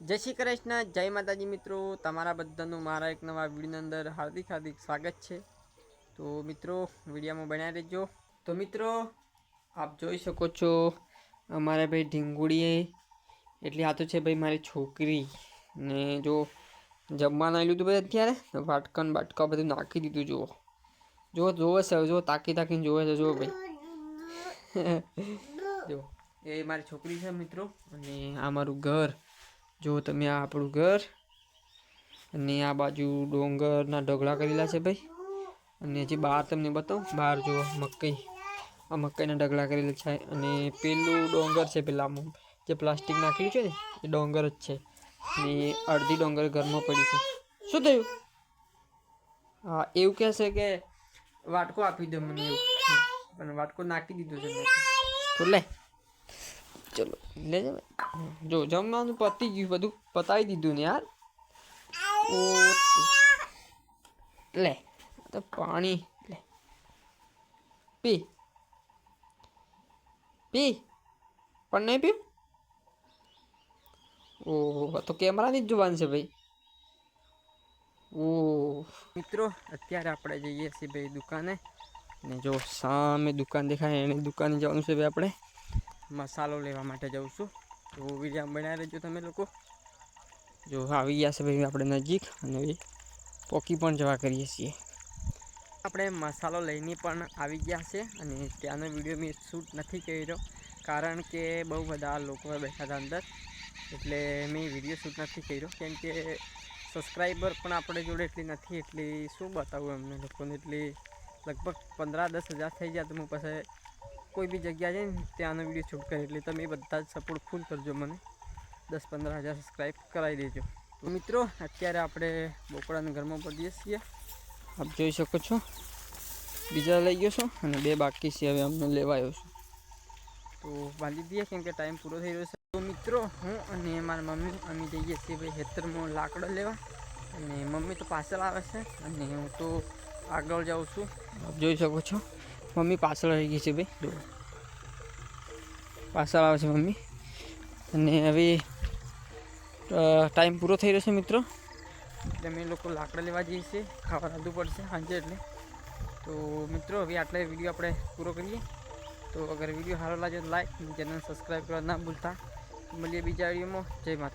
જય શ્રી કૃષ્ણ, જય માતાજી મિત્રો. તમારા બધાનું મારા એક નવા વિડીયોની અંદર હાર્દિક હાર્દિક સ્વાગત છે. તો મિત્રો, વિડીયોમાં બનાવી રહેજો. તો મિત્રો, આપ જોઈ શકો છો, અમારે ભાઈ ઢીંગુડીએ, એટલે આ તો છે ભાઈ મારી છોકરી. ને જો જમવાનું આવેલું હતું ભાઈ અત્યારે વાટકન બાટકા બધું નાખી દીધું, જુઓ. જો જોવે છે જો તાકી તાકીને જોવે છે જો ભાઈ. જો એ મારી છોકરી છે મિત્રો, અને આ મારું ઘર. જો તમે આ આપણું ઘર અને આ બાજુ ડોંગરના ઢગલા કરેલા છે ભાઈ. અને જે બહાર તમને બતાવું, બહાર જો મકઈ, આ મકાઈના ઢગલા કરેલા છે. અને પેલું ડોંગર છે પેલામાં જે પ્લાસ્ટિક નાખેલું છે ને, એ ડોંગર જ છે. અને અડધી ડોંગર ઘરમાં પડી છે. શું થયું? હા, એવું કહેશે કે વાટકો આપી દો મને એવું. પણ વાટકો નાખી દીધો છે. તો લે. ચલો લે જ જો જમવાનું પતી ગયું બધું. પતાવી દીધું ને યાર. ઓ લે તો પાણી. લે. પી. પી. પણ નહીં પીવું? ઓહો તો કેમેરાની જ જોવાનું છે ભાઈ. ઓહ. મિત્રો અત્યારે આપણે જઈએ છીએ ભાઈ દુકાને. ને જો સામે દુકાન દેખાય એની દુકાને જવાનું છે ભાઈ આપણે. મસાલો લેવા માટે જાઉં છું. તો વીડિયો બનાવી રહેજો તમે લોકો. જો આવી ગયા છે ભાઈ આપણે નજીક અને પોકી પણ જવા કરીએ છીએ. આપણે મસાલો લઈને પણ આવી ગયા છે અને ત્યાંનો વીડિયો મેં શૂટ નથી કર્યો કારણ કે બહુ બધા લોકો બેઠા હતા અંદર. એટલે મેં વીડિયો શૂટ નથી કર્યો. કેમ કે સબસ્ક્રાઈબર પણ આપણે જોડે એટલી નથી, એટલી શું બતાવું એમને લોકોને. એટલી લગભગ પંદર દસ હજાર થઈ ગયા તો હું પાસે કોઈ બી જગ્યા જઈને ત્યાંનો વીડિયો શૂટ કરે એટલે તમે બધા જ સપોર્ટ ફૂલ કરજો મને. દસ પંદર હજાર સબસ્ક્રાઈબ કરાવી દેજો. તો મિત્રો, અત્યારે આપણે બોકડાના ઘરમાં પડીએ છીએ. આપ જોઈ શકો છો. બીજા લઈ ગયો છો અને બે બાકી છે હવે અમને લેવા આવ્યો છું. તો બાંધી દઈએ કેમ કે ટાઈમ પૂરો થઈ રહ્યો છે. તો મિત્રો, હું અને મારા મમ્મી, અમે જઈએ છીએ ભાઈ હેતરમાં લાકડો લેવા. અને મમ્મી તો પાછળ આવે છે અને હું તો આગળ જાઉં છું. આપ જોઈ શકો છો. મમ્મી પાછળ રહી ગઈ છે ભાઈ જો. પાછળ આવે છે મમ્મી. અને હવે ટાઈમ પૂરો થઈ રહ્યો છે મિત્રો. એટલે અમે લોકો લાકડા લેવા જઈએ છીએ. ખાવા રાંધવું પડશે સાંજે એટલે. તો મિત્રો, હવે આટલા વીડિયો આપણે પૂરો કરીએ. તો અગર વીડિયો સારો લાગે તો લાઈક ચેનલ સબસ્ક્રાઈબ કરવા ના ભૂલતા. મળીએ બીજા વિડીયોમાં. જય માતા